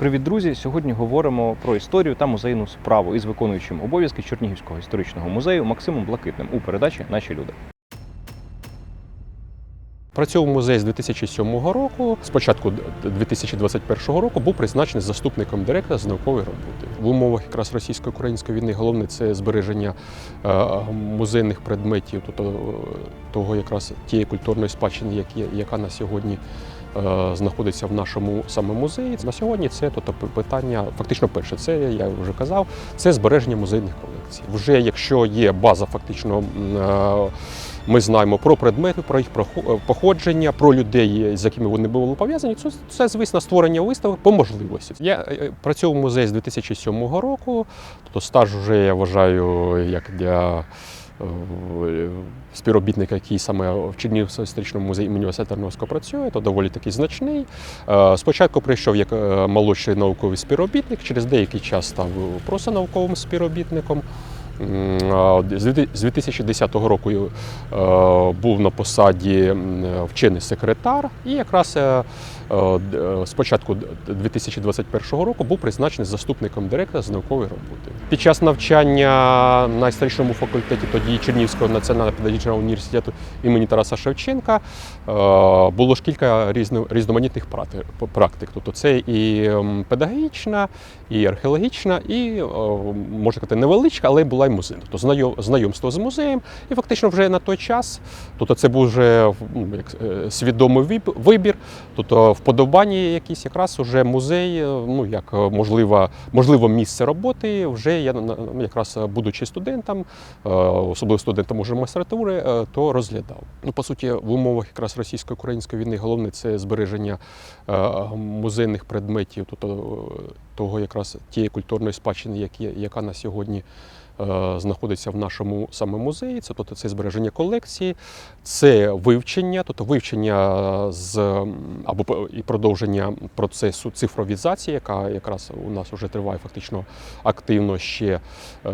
Привіт, друзі! Сьогодні говоримо про історію та музейну справу із виконуючим обов'язки Чернігівського історичного музею Максимом Блакитним у передачі Наші люди. Працював музей з 2007 року. Спочатку 2021 року був призначений заступником директора з наукової роботи. В умовах якраз російсько-української війни головне це збереження е, музейних предметів, тобто е, того якраз тієї культурної спадщини, яка на сьогодні е, знаходиться в нашому саме музеї. На сьогодні це тобто, питання, фактично перше, це я вже казав, це збереження музейних колекцій. Вже якщо є база фактично. Ми знаємо про предмети, про їх е, походження, про людей, з якими вони були пов'язані. Це, це звісно, створення виставок по можливості. Я е, е, працював в музеї з 2007 року, тобто стаж вже я вважаю як для співробітника, який саме в Чернігівському історичному музеї імені Василя Тарновського працює, то доволі такий значний. Спочатку прийшов як молодший науковий співробітник, через деякий час став просто науковим співробітником. З 2010 року е, був на посаді вчений секретар, і якраз з початку 2021 року був призначений заступником директора з наукової роботи. Під час навчання на історичному факультеті тоді Чернігівського національного педагогічного університету імені Тараса Шевченка е, було ж кілька різноманітних практик. Тобто це і педагогічна, і археологічна, і е, можна сказати, невеличка, але була й музей. Тобто знайомство з музеєм. І фактично вже на той час, тобто це був вже ну, як, е, свідомий вибір, тобто вподобання якісь якраз уже музей, е, ну як е, можливо, можливо місце роботи. Вже я якраз будучи студентом, особливо студентом уже магістратури, то розглядав. Ну, по суті, в умовах якраз російсько-української війни головне це збереження музейних предметів, тобто того якраз тієї культурної спадщини, яка на сьогодні знаходиться в нашому саме музеї. Це тобто це збереження колекції, це вивчення, тобто вивчення з або і продовження процесу цифровізації, яка якраз у нас вже триває фактично активно ще е,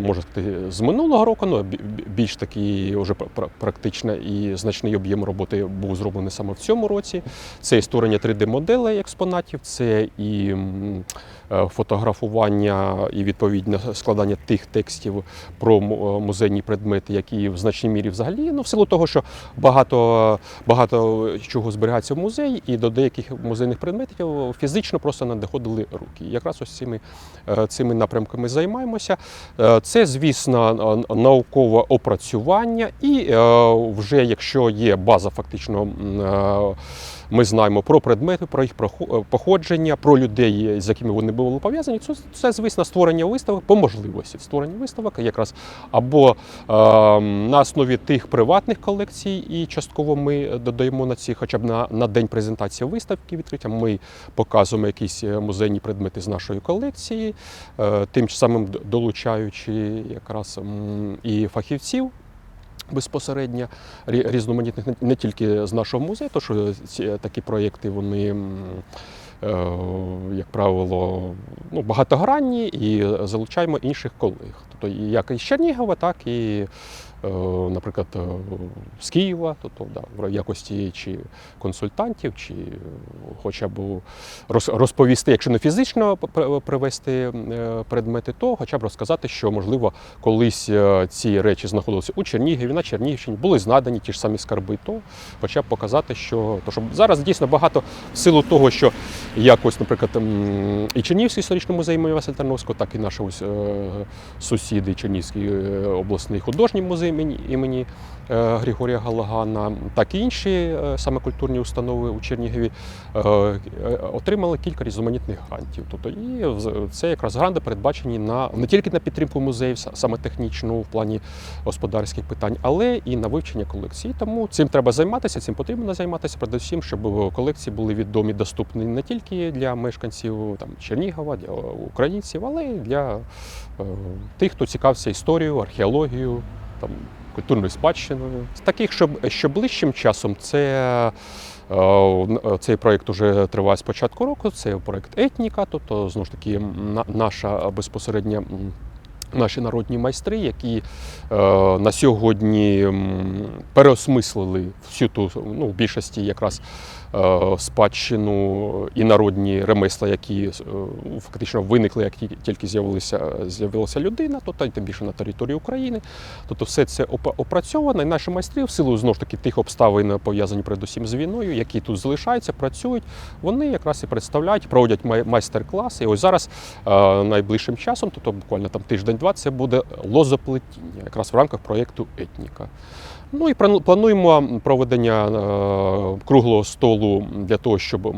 можна сказати, з минулого року. Ну бі- бі- більш такий вже пр- пр- практично і значний об'єм роботи був зроблений саме в цьому році. Це і створення 3D-моделей експонатів, це і е, фотографування і відповідне складання тих текстів про е, музейні предмети, які в значній мірі взагалі, ну в силу того, що багато, багато чого зберігається в музеї, і до деяких музейних предметів фізично просто не доходили руки. Якраз ось цими, е, цими напрямками займаємося. Е, Це, звісно, е, наукове опрацювання, і е, вже якщо є база, фактично. Ми знаємо про предмети, про їх е, походження, про людей, з якими вони були пов'язані. Це, це звісно, створення виставок по можливості. Створення виставок якраз або е, на основі тих приватних колекцій, і частково ми додаємо на ці, хоча б на, на день презентації виставки відкриття. Ми показуємо якісь е, музейні предмети з нашої колекції, е, тим самим долучаючи якраз і фахівців безпосередньо різноманітних не- тільки з нашого музею, тому що ці такі проєкти вони. е, Як правило, ну, багатогранні і залучаємо інших колег. Тобто як із Чернігова, так і, наприклад, е, з Києва, тобто да, в якості чи консультантів, чи хоча б розповісти, якщо не фізично привести е, предмети, то хоча б розказати, що можливо колись е, ці речі знаходилися у Чернігові, на Чернігівщині, були знадані ті ж самі скарби, то хоча б показати, що то, що зараз дійсно багато в силу того, що якось, наприклад, і Чернігівський історичний музей імені Василя Тарновського, так і наші ось, е, сусіди Чернігівський е, обласний художній музей імені, імені е, Григорія Галагана, так і інші е, саме культурні установи у Чернігові е, отримали кілька різноманітних грантів. Тобто, і це якраз гранти передбачені на не тільки на підтримку музеїв, са- саме технічну в плані господарських питань, але і на вивчення колекцій. Тому цим треба займатися, цим потрібно займатися, передусім, щоб колекції були відомі, доступні не тільки для мешканців там, Чернігова, для українців, але й для тих, хто цікавився історією, археологією, там, культурною спадщиною. З таких, що, що ближчим часом, це Е, Цей проєкт вже триває з початку року. Це проєкт Етніка, тобто знову ж таки наша безпосередня наші народні майстри, які е, на сьогодні переосмислили всю ту ну, в більшості якраз е, спадщину і народні ремесла, які е, фактично виникли, як тільки- тільки з'явилися з'явилася людина, то та й тим більше на території України. Тобто все це опрацьовано, і наші майстри в силу знову ж таки тих обставин, пов'язані передусім з війною, які тут залишаються, працюють. Вони якраз і представляють, проводять майстер-класи. І ось зараз е, найближчим часом, тобто буквально там тиждень-два, це буде лозоплетіння, якраз в рамках проєкту Етніка. Ну і плану- плануємо проведення е, круглого столу для того, щоб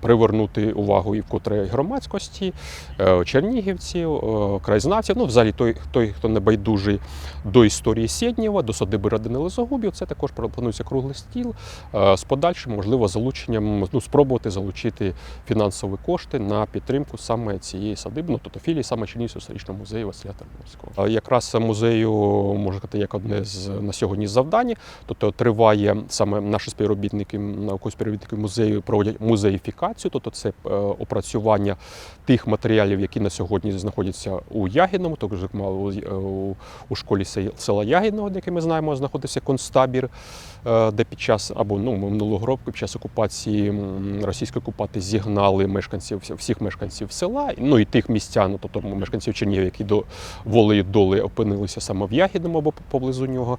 привернути увагу і вкотре громадськості, е, чернігівців, краєзнавців. Ну, взагалі, той, той, хто не байдужий до історії Сєднєва, до садиби родини Лизогубів, це також планується круглий стіл е, з подальшим, можливо, залученням, ну, спробувати залучити фінансові кошти на підтримку саме цієї садиби, ну, тобто філії саме Чернігівського історичного музею Василя Терновського. Якраз музею, можна сказати, як одне з на сьогодні завдань, тобто триває саме наші співробітники, наукові співробітники музею проводять музеїфікацію, тобто це е, опрацювання тих матеріалів, які на сьогодні знаходяться у Ягідному, тобто, зокрема, у, школі се- села Ягідного, де ми знаємо, знаходився концтабір, е, де під час або ну минулого року під час окупації російської окупації зігнали мешканців всіх мешканців села, ну і тих містян, тобто мешканців Чернігів, які до волею доли опинилися саме в Ягідному або поблизу нього.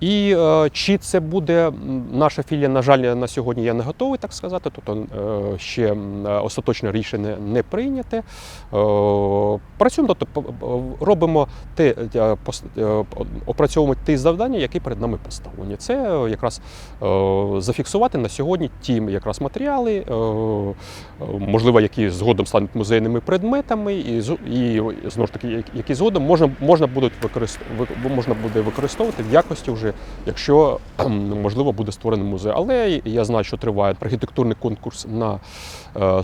І е, чи це буде наша філія, на жаль, на сьогодні я не готовий так сказати. Тобто е, ще остаточне рішення не прийняте. Е, працюємо, тобто робимо те, опрацьовуємо ті завдання, які перед нами поставлені. Це якраз зафіксувати на сьогодні ті якраз матеріали, можливо, які згодом стануть музейними предметами, і, і знову ж таки, які- згодом можна, можна, будуть можна буде використовувати в якості вже, якщо можливо буде створений музей. Але я знаю, що триває архітектурний конкурс на е,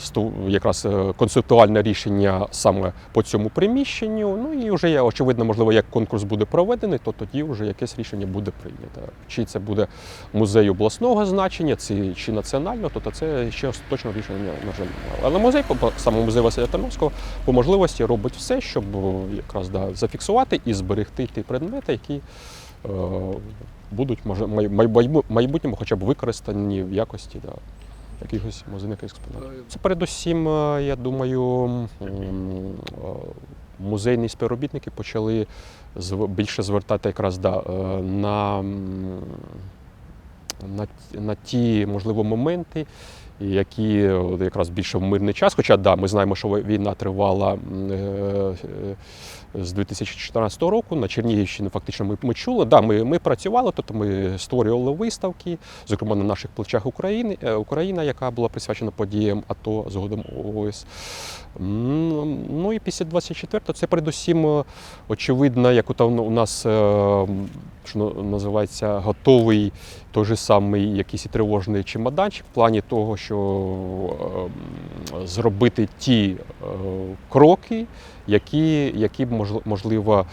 якраз е, концептуальне рішення саме по цьому приміщенню. Ну і вже є очевидно, можливо, як конкурс буде проведений, то тоді вже якесь рішення буде прийнято. Чи це буде музей обласного значення, чи, національного, то, це ще остаточного рішення на жаль. Але музей, саме музей Василя Тарновського, по можливості робить все, щоб якраз да, зафіксувати і зберегти ті предмети, які е, будуть може май- май- майбутньому хоча б використані в якості да, якихось музейних експонатів. Це передусім, е, я думаю, е, музейні співробітники почали більше звертати якраз да, е, на, на, на ті, можливо, моменти, які якраз більше в мирний час. Хоча да, ми знаємо, що війна тривала е, е, з 2014 року. На Чернігівщині фактично ми, ми чули. Да, ми, ми працювали, тобто ми створювали виставки, зокрема на наших плечах України, е, Україна, яка була присвячена подіям АТО згодом ООС. Ну і після 24-го це передусім очевидно, як у нас що називається готовий той же самий якийсь тривожний чемоданчик в плані того, що е, зробити ті е, кроки, які, які можливо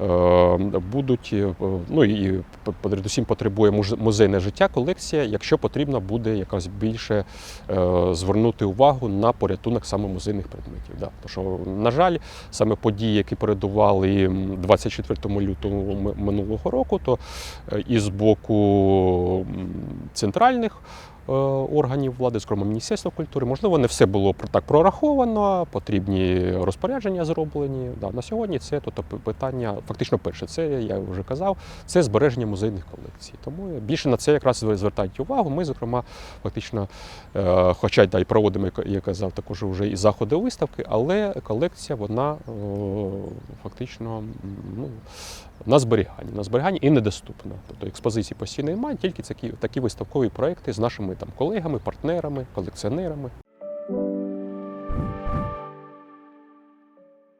е, будуть, е, ну і передусім потребує муз- музейне життя, колекція, якщо потрібно буде якось більше е, звернути увагу на порятунок саме музейних предметів. Да. Тому що, на жаль, саме події, які передували 24 лютого минулого року, то і з боку центральних органів влади, зокрема Міністерства культури, можливо, не все було так прораховано, потрібні розпорядження зроблені. Да, на сьогодні це тобто, питання, фактично перше, це я вже казав, це збереження музейних колекцій. Тому більше на це якраз звертають увагу. Ми, зокрема, фактично, е, хоча да, проводимо, як я казав, також вже і заходи виставки, але колекція вона е, фактично ну, на зберіганні, на зберіганні і недоступна. Тобто експозиції постійно немає, тільки такі, такі виставкові проекти з нашими там колегами, партнерами, колекціонерами.